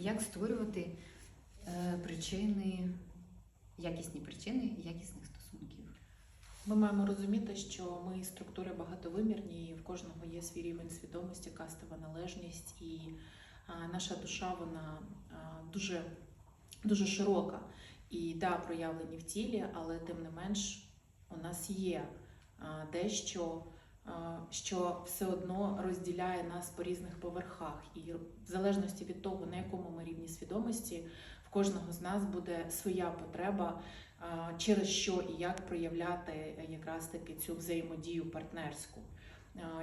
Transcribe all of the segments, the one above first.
Як створювати е, причини, якісні причини якісних стосунків? Ми маємо розуміти, що ми структури багатовимірні, і в кожного є свій рівень свідомості, кастова належність, і а, наша душа вона а, дуже, дуже широка і да, проявлені в тілі, але тим не менш у нас є а, дещо, що все одно розділяє нас по різних поверхах. І в залежності від того, на якому ми рівні свідомості, в кожного з нас буде своя потреба через що і як проявляти е, якраз таки цю взаємодію партнерську.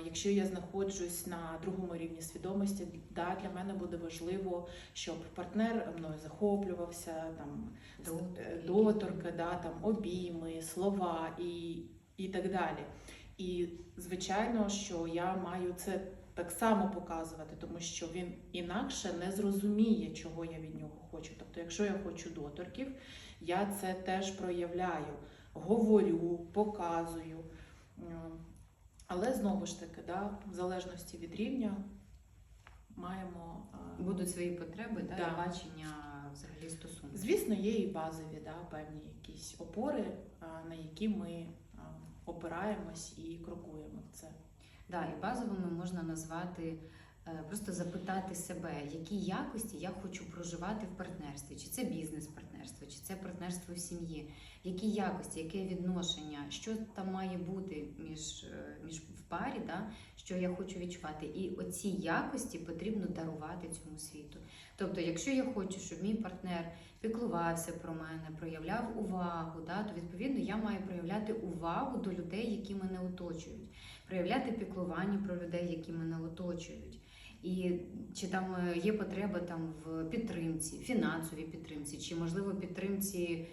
Якщо я знаходжусь на другому рівні свідомості, да, для мене буде важливо, щоб партнер мною захоплювався, там е, доторки, да, там обійми, слова і, і так далі. І звичайно, що я маю це так само показувати, тому що він інакше не зрозуміє, чого я від нього хочу. Тобто, якщо я хочу доторків, я це теж проявляю, говорю, показую. Але знову ж таки, да, в залежності від рівня маємо. Будуть свої потреби да, Да. бачення взагалі стосунків. Звісно, є і базові да, певні якісь опори, на які ми опираємось і крокуємо в це. Да, і базовими можна назвати е, просто запитати себе, які якості я хочу проживати в партнерстві, чи це бізнес-партнерство, чи це партнерство в сім'ї, які якості, яке відношення, що там має бути між, е, між в парі, да, що я хочу відчувати. І оці якості потрібно дарувати цьому світу. Тобто, якщо я хочу, щоб мій партнер піклувався про мене, проявляв увагу, да, то відповідно я маю проявляти увагу до людей, які мене оточують проявляти піклування про людей, які мене оточують. І чи там е, є потреба там в підтримці, фінансовій підтримці, чи можливо підтримці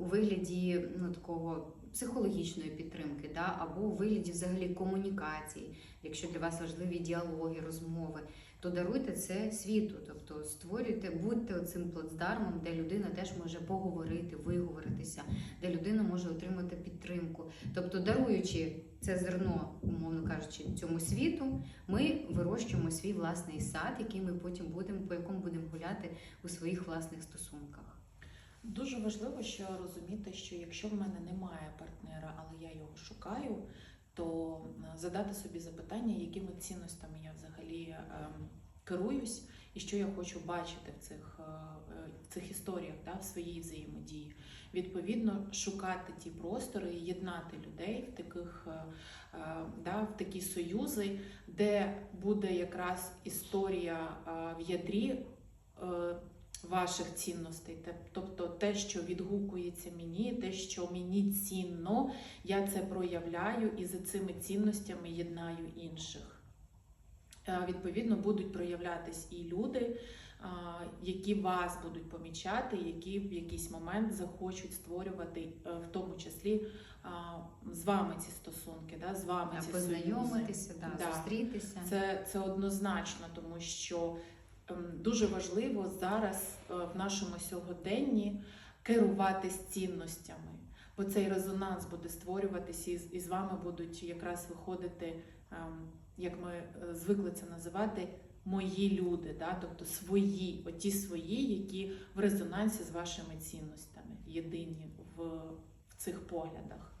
у вигляді ну такого психологічної підтримки, да, або у вигляді взагалі комунікації, якщо для вас важливі діалоги, розмови, то даруйте це світу, тобто створюйте, будьте цим плацдармом, де людина теж може поговорити, виговоритися, де людина може отримати підтримку. Тобто, даруючи це зерно, умовно кажучи, цьому світу, ми вирощуємо свій власний сад, який ми потім будемо, по якому будемо гуляти у своїх власних стосунках. Дуже важливо ще розуміти, що якщо в мене немає партнера, але я його шукаю, то е, задати собі запитання, якими цінностями я взагалі ем, керуюсь, і що я хочу бачити в цих, е, е, в цих історіях, да, в своїй взаємодії. Відповідно, шукати ті простори, і єднати людей в таких да, в такі союзи, де буде якраз історія в ядрі. Е, ваших цінностей, тобто те, що відгукується мені, те, що мені цінно, я це проявляю і за цими цінностями єднаю інших. Е, Відповідно, будуть проявлятись і люди, які вас будуть помічати, які в якийсь момент захочуть створювати, е, в тому числі з вами ці стосунки, да, з вами А ці познайомитися, да, Да. зустрітися. Це, це однозначно, тому що дуже важливо зараз е, в нашому сьогоденні керуватись цінностями, бо цей резонанс буде створюватися, і, з- вами будуть якраз виходити, ем, як ми е, звикли це називати, мої люди, да? тобто свої, оті свої, які в резонансі з вашими цінностями, єдині в, в цих поглядах.